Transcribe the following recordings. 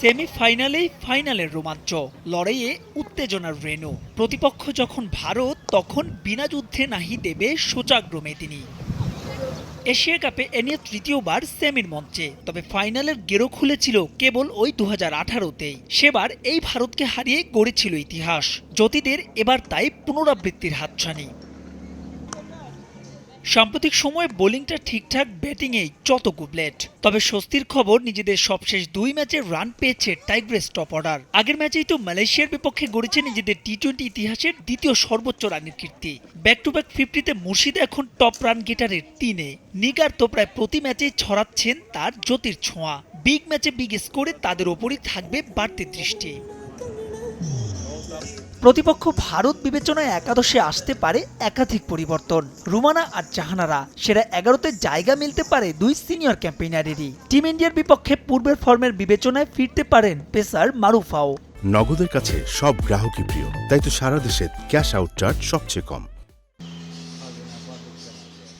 সেমিফাইনালেই ফাইনালের রোমাঞ্চ, লড়াইয়ে উত্তেজনার রেণু। প্রতিপক্ষ যখন ভারত, তখন বিনা যুদ্ধে নাহি দেবে সোচাগ্রমে তিনি। এশিয়া কাপে এ নিয়ে তৃতীয়বার সেমির মঞ্চে, তবে ফাইনালের গেরো খুলেছিল কেবল ওই দু হাজার আঠারোতেই। সেবার এই ভারতকে হারিয়ে গড়েছিল ইতিহাস। জ্যোতিদের এবার তাই পুনরাবৃত্তির হাতছানি। সাম্প্রতিক সময়ে বোলিংটা ঠিকঠাক, ব্যাটিংয়েই যত গুবলেট তবে স্বস্তির খবর, নিজেদের সবশেষ দুই ম্যাচে রান পেয়েছে টাইগ্রেস টপ অর্ডার আগের ম্যাচেই তো মালয়েশিয়ার বিপক্ষে গড়েছে নিজেদের টি টোয়েন্টি ইতিহাসের দ্বিতীয় সর্বোচ্চ রানের কীর্তি। ব্যাক টু ব্যাক ফিফটিতে মুর্শিদ এখন টপ রান গেটারের তিনে। নিগার তো প্রায় প্রতি ম্যাচেই ছড়াচ্ছেন তার জ্যোতির ছোঁয়া। বিগ ম্যাচে বিগ স্কোরে তাদের ওপরই থাকবে বাড়তি দৃষ্টি। প্রতিপক্ষ ভারত বিবেচনায় একাদশে আসতে পারে একাধিক পরিবর্তন। রুমানা আর জাহানারা, সেরা এগারোতে জায়গা মিলতে পারে দুই সিনিয়র ক্যাম্পেইনারেরই। টিম ইন্ডিয়ার বিপক্ষে পূর্বের ফর্মের বিবেচনায় ফিরতে পারেন পেসার মারুফাও। নগদের কাছে সব গ্রাহকই প্রিয়, তাই তো সারা দেশে ক্যাশ আউট চার্জ সবচেয়ে কম।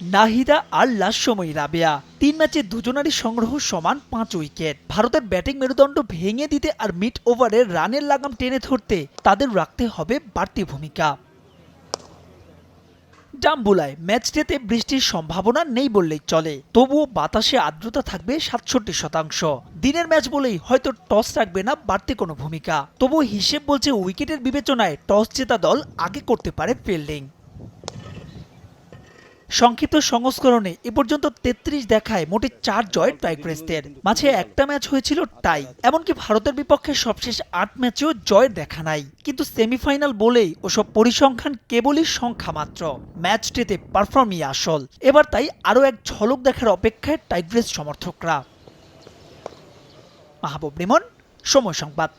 নাহিদা আর লাস্যময়ী রাবেয়া। তিন ম্যাচে দুজনারই সংগ্রহ সমান পাঁচ উইকেট। ভারতের ব্যাটিং মেরুদণ্ড ভেঙে দিতে আর মিড ওভারে রানের লাগাম টেনে ধরতে তাদের রাখতে হবে বাড়তি ভূমিকা। ডাম্বুলায় ম্যাচটিতে বৃষ্টির সম্ভাবনা নেই বললেই চলে। তবুও বাতাসে আর্দ্রতা থাকবে সাতষট্টি শতাংশ। দিনের ম্যাচ বলেই হয়তো টস রাখবে না বাড়তি কোনো ভূমিকা। তবুও হিসেব বলছে উইকেটের বিবেচনায় টস জেতা দল আগে করতে পারে ফিল্ডিং। সংক্ষিপ্ত সংস্করণে এ পর্যন্ত তেত্রিশ দেখায় মোটে চার জয় টাইগ্রেসদের মাঝে একটা ম্যাচ হয়েছিল টাই, এমনকি ভারতের বিপক্ষে সবশেষ আট ম্যাচেও জয়ের দেখা নাই। কিন্তু সেমিফাইনাল বলেই ওসব পরিসংখ্যান কেবলই সংখ্যা মাত্র। ম্যাচটিতে পারফর্মই আসল। এবার তাই আরও এক ঝলক দেখার অপেক্ষায় টাইগ্রেস সমর্থকরা। মাহবুব রিমন, সময় সংবাদ।